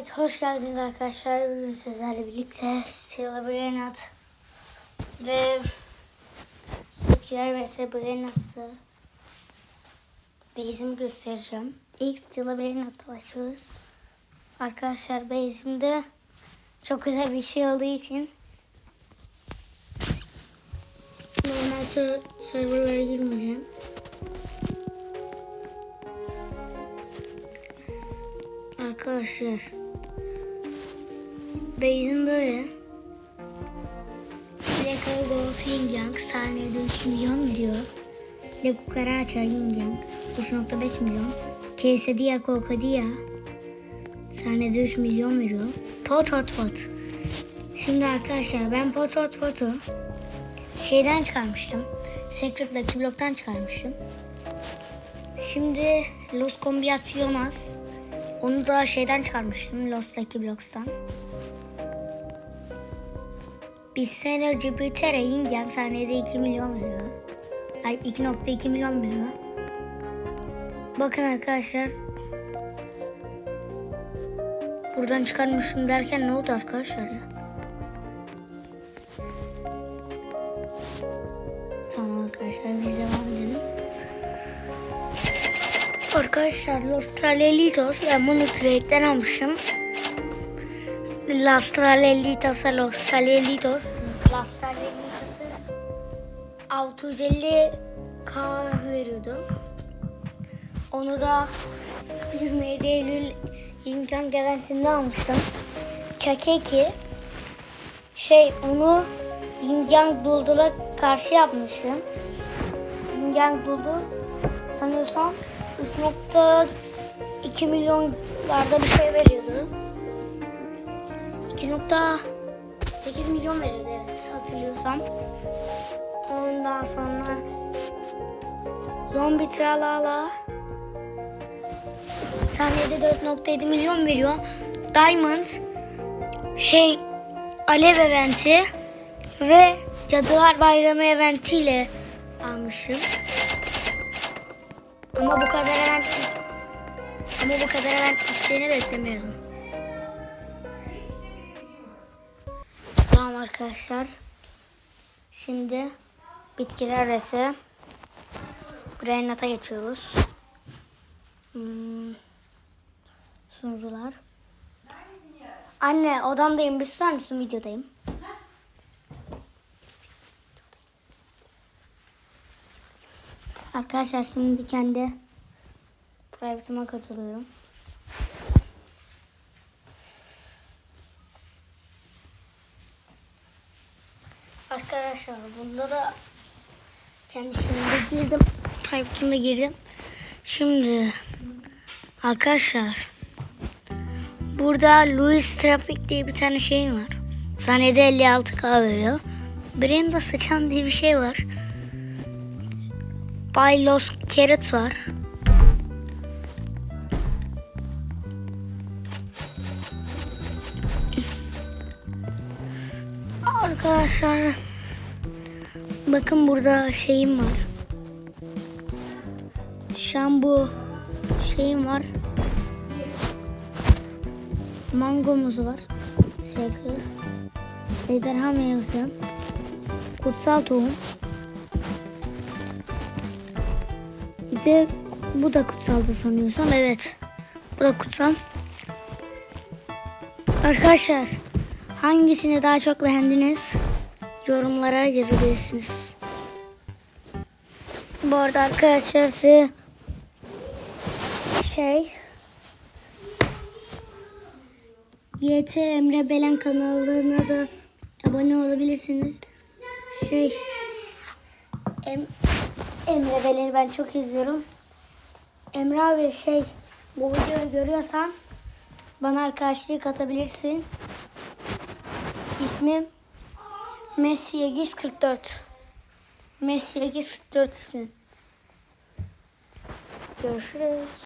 Evet, hoş geldiniz arkadaşlar. Bugün sizlerle birlikte Stella Brainat ve Bitkiler vs Brainat'ı base'imi göstereceğim. İlk Stella Brainat'ta başlıyoruz. Arkadaşlar base'imde çok güzel bir şey olduğu için normal ser- serverlara girmeyeceğim. Arkadaşlar Base'im böyle Lego Gold Yin Yang saniyede 3 milyon veriyor. Lego Karaca Yin Yang 3.5 milyon. Quesadilla Cocadilla saniyede 3 milyon veriyor. Pot Hot Pot. Şimdi arkadaşlar ben Pot Hot Pot'u şeyden çıkarmıştım. Secret Lucky Block'tan çıkarmıştım. Şimdi Los Combinaciones onu da şeyden çıkarmıştım. Los Lucky Blocks'tan. Biz sene Jupiter'e Yin Yang saniyede 2 milyon veriyor. Ay 2.2 milyon veriyor. Bakın arkadaşlar. Buradan çıkarmışım derken ne oldu arkadaşlar ya? Tamam arkadaşlar biz devam edelim. Arkadaşlar Los Tralelitos ben bunu trade'den almışım. Los Tralelitos'a Los Tralelitos. Los Tralelitos'ı 650 k veriyordu. Onu da 27 Eylül imkan eventinde almıştım. Kakeki şey onu Yin Yang karşı yapmıştım. Yin Yang Duldul sanıyorsam 3.2 milyonlarda bir şey veriyordu. 2.8 milyon veriyordu evet hatırlıyorsam. Ondan sonra Zombi Tralala saniyede 4.7 milyon veriyor. Diamond şey Alev eventi ve Cadılar Bayramı eventiyle almışım. Ama bu kadar hemen ama bu kadar hemen düşeceğini beklemiyordum. Tamam arkadaşlar. Şimdi bitkiler resi Brainat'a geçiyoruz. Hmm. Sunucular. Anne odamdayım. Bir susar mısın? Videodayım. Arkadaşlar şimdi kendi private'ıma katılıyorum. Arkadaşlar bunda da kendi şeyimde girdim. Private'ıma girdim. Şimdi arkadaşlar burada Louis Traffic diye bir tane şey var. Saniyede 56k veriyor. Brenda sıçan diye bir şey var. Bay Los Carrots var. Arkadaşlar bakın burada şeyim var. Şambu şeyim var. Mangomuz var. Secret. Ejderha meyvesi. Kutsal tohum. Bir bu da kutsaldı sanıyorsam. Evet. Bu da kutsal. Arkadaşlar hangisini daha çok beğendiniz? Yorumlara yazabilirsiniz. Bu arada arkadaşlar size şey YT Emre Belen kanalına da abone olabilirsiniz. Şey em, Emre Belen'i ben çok izliyorum. Emre abi şey bu videoyu görüyorsan bana arkadaşlık atabilirsin. İsmim Messi Yegiz 44. Messi Yegiz 44 ismim. Görüşürüz.